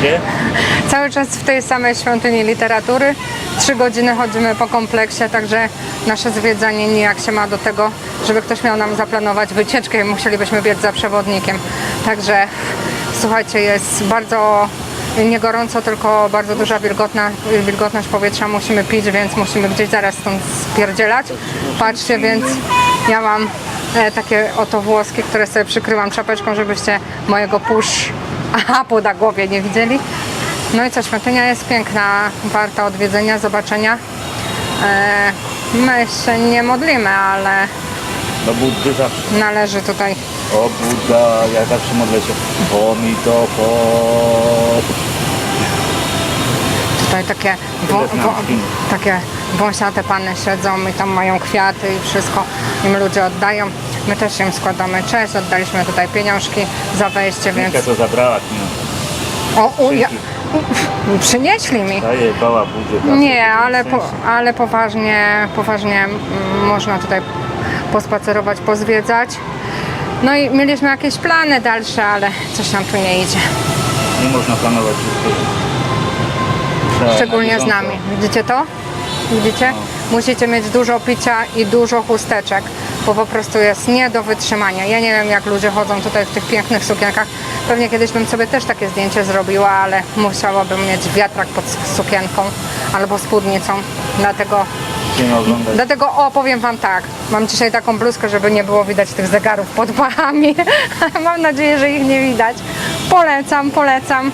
gdzie? Cały czas w tej samej świątyni literatury. Trzy godziny chodzimy po kompleksie, także nasze zwiedzanie nijak się ma do tego, żeby ktoś miał nam zaplanować wycieczkę i musielibyśmy biec za przewodnikiem. Także słuchajcie, jest bardzo nie gorąco, tylko bardzo duża wilgotna, wilgotność powietrza. Musimy pić, więc musimy gdzieś zaraz stąd spierdzielać. Patrzcie, więc ja mam e, takie oto włoski, które sobie przykrywam czapeczką, żebyście mojego push apu na głowie nie widzieli. No i co, świątynia jest piękna, warta odwiedzenia, zobaczenia. E, my się nie modlimy, ale Do Buddy zawsze. należy tutaj O Buddha, ja zawsze modlę się. O mi to po. Tutaj takie, wą, wą, takie wąsiate pany siedzą i tam mają kwiaty i wszystko im ludzie oddają. My też im składamy cześć, oddaliśmy tutaj pieniążki za wejście, więc... To zabrała. O, u, ja, przynieśli mi. Daje bała Budzie. tam, Nie, w ale, po, ale poważnie, poważnie mm, można tutaj pospacerować, pozwiedzać. No i mieliśmy jakieś plany dalsze, ale coś nam tu nie idzie. Nie można planować wszystkiego. Trzeba Szczególnie z bieżąco. nami. Widzicie to? Widzicie? Musicie mieć dużo picia i dużo chusteczek, bo po prostu jest nie do wytrzymania. Ja nie wiem, jak ludzie chodzą tutaj w tych pięknych sukienkach. Pewnie kiedyś bym sobie też takie zdjęcie zrobiła, ale musiałabym mieć wiatrak pod sukienką albo spódnicą. Dlatego. Dlatego opowiem Wam tak. Mam dzisiaj taką bluzkę, żeby nie było widać tych zegarów pod pachami. Mam nadzieję, że ich nie widać. Polecam, polecam.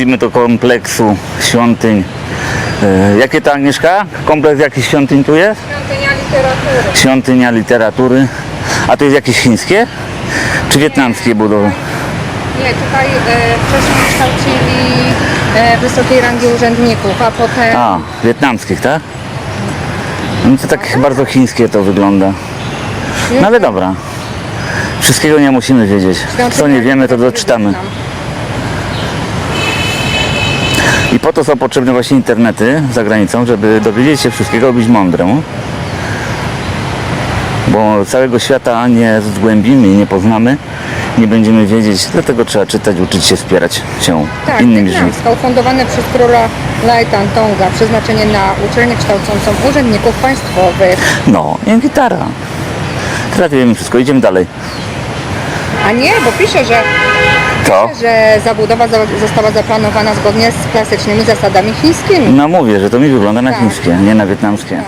Wchodzimy do kompleksu świątyń. E, jakie to Agnieszka? Kompleks jakich świątyń tu jest? Świątynia literatury. Świątynia literatury. A to jest jakieś chińskie? Czy wietnamskie budowy? Nie, tutaj e, wcześniej kształcili e, wysokiej rangi urzędników, a potem A, wietnamskich, tak? No to tak bardzo chińskie to wygląda. No ale dobra. Wszystkiego nie musimy wiedzieć. Co nie wiemy, to doczytamy. I po to są potrzebne właśnie internety za granicą, żeby dowiedzieć się wszystkiego, być mądrym. Bo całego świata nie zgłębimy i nie poznamy, nie będziemy wiedzieć, dlatego trzeba czytać, uczyć się, wspierać się Tak, innymi ludźmi. wietnamska, ufundowane przez króla Laitan Tonga, przeznaczenie na uczelnię kształcącą urzędników państwowych. No, i gitara. Teraz wiemy wszystko, idziemy dalej. A nie, bo pisze, że, Co? że zabudowa za, została zaplanowana zgodnie z klasycznymi zasadami chińskimi. No mówię, że to mi wygląda na Tak. chińskie, nie na wietnamskie.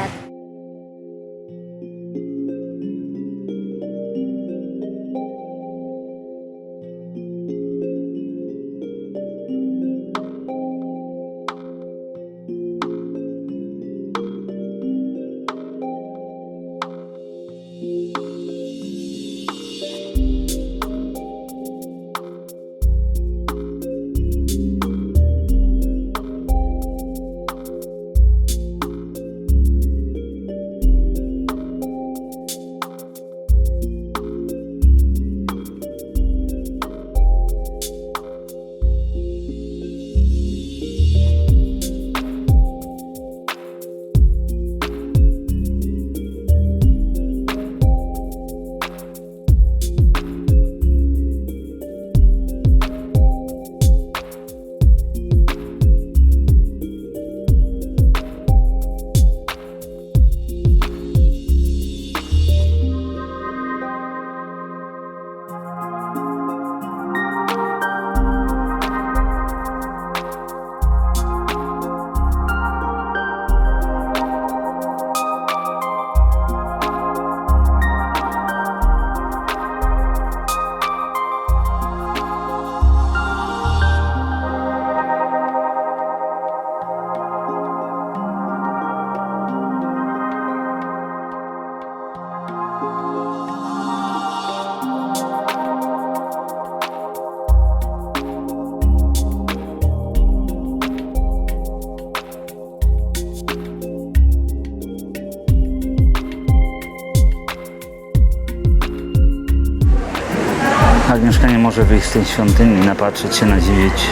Agnieszka nie może wyjść z tej świątyni, napatrzeć się, nadziwić.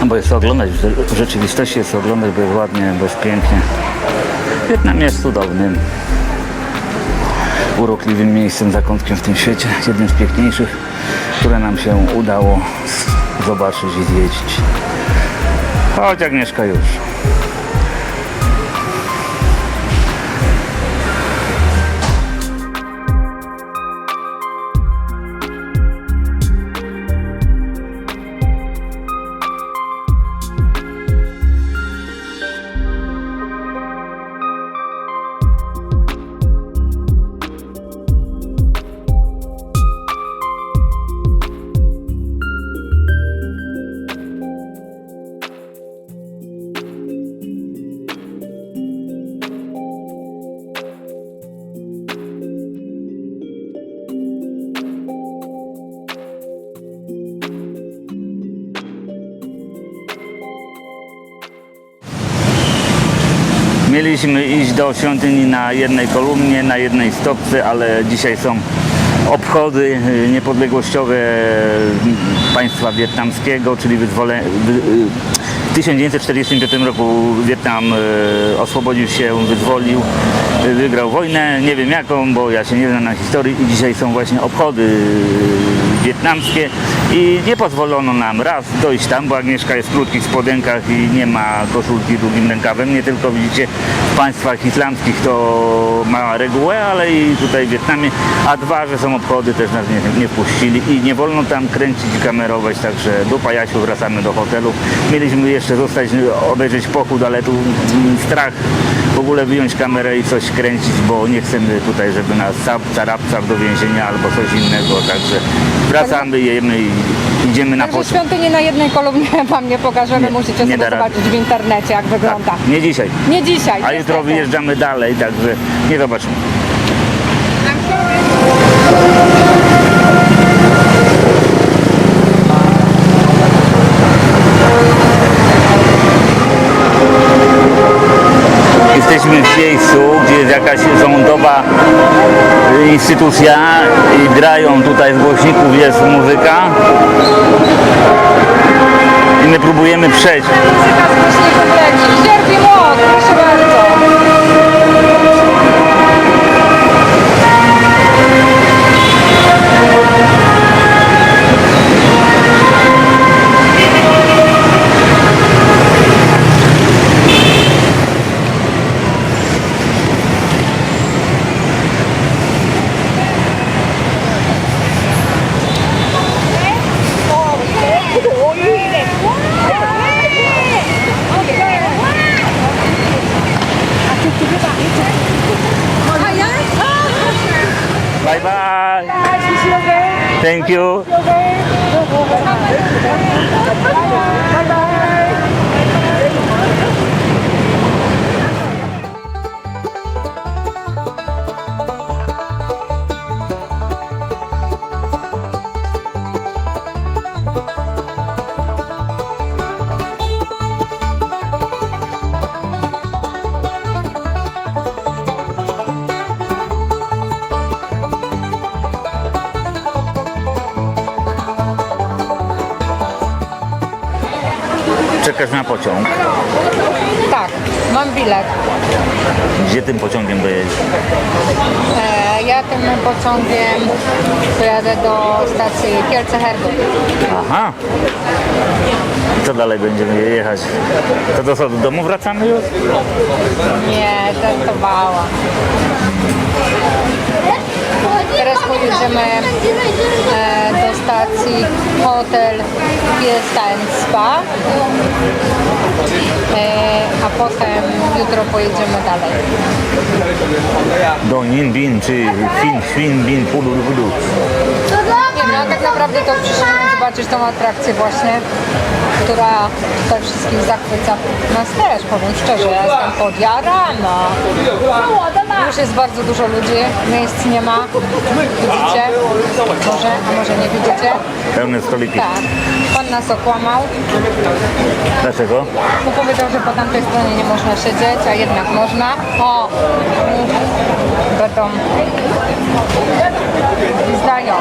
No bo jest oglądać, w rze- w rzeczywistości jest oglądać, bo jest ładnie, bo jest pięknie. Wietnam jest cudownym, urokliwym miejscem, zakątkiem w tym świecie. Jednym z piękniejszych, które nam się udało zobaczyć i zwiedzić. Chodź Agnieszka już. Mieliśmy iść do świątyni na jednej kolumnie, na jednej stopce, ale dzisiaj są obchody y, niepodległościowe y, państwa wietnamskiego, czyli wyzwole, wy, y, W 1945 roku Wietnam oswobodził się, wyzwolił, wygrał wojnę, nie wiem jaką, bo ja się nie znam na historii i dzisiaj są właśnie obchody wietnamskie i nie pozwolono nam raz dojść tam, bo Agnieszka jest w krótkich spodenkach i nie ma koszulki długim rękawem. Nie tylko widzicie w państwach islamskich to ma regułę, ale i tutaj w Wietnamie. A dwa, że są obchody, też nas nie, nie wpuścili i nie wolno tam kręcić i kamerować, także do Pajasiu wracamy do hotelu. Mieliśmy jeszcze zostać, obejrzeć pochód, ale tu strach w ogóle wyjąć kamerę i coś kręcić, bo nie chcemy tutaj, żeby nas capca, do więzienia albo coś innego, także wracamy, jemy i idziemy na Także pociąg. świątynię na jednej kolumnie wam nie pokażemy, Nie, musicie nie sobie da rady. zobaczyć w internecie jak wygląda. Nie dzisiaj. Nie dzisiaj. A jutro niestety. wyjeżdżamy dalej, także nie zobaczymy. Jesteśmy w miejscu, gdzie jest jakaś rządowa instytucja i grają tutaj z głośników, jest muzyka. I my próbujemy przejść. Muzyka z głośników leci. Proszę bardzo. Thank you. Czekasz na pociąg. Tak, mam bilet. Gdzie tym pociągiem dojedziesz? E, ja tym pociągiem pojadę do stacji Kielce Herbów. Aha. I co dalej będziemy jechać? To do co, do domu wracamy już? Nie, żartowałam. Teraz pojedziemy e, do stacji hotel Fiesta Spa. E, a potem jutro pojedziemy dalej. Do Nin Bin czy Fin Fin Bin Pulu. Nie no, tak naprawdę to przyszliśmy zobaczyć tą atrakcję właśnie, która tutaj wszystkich zachwyca. Nas też, powiem szczerze, ja jestem podjarana. Już jest bardzo dużo ludzi, miejsc nie ma. Widzicie? Może, a może nie widzicie? Pełne stoliki. Tak. Pan nas okłamał, Dlaczego? bo powiedział, że po tamtej stronie nie można siedzieć, a jednak można. O! Będą zdają.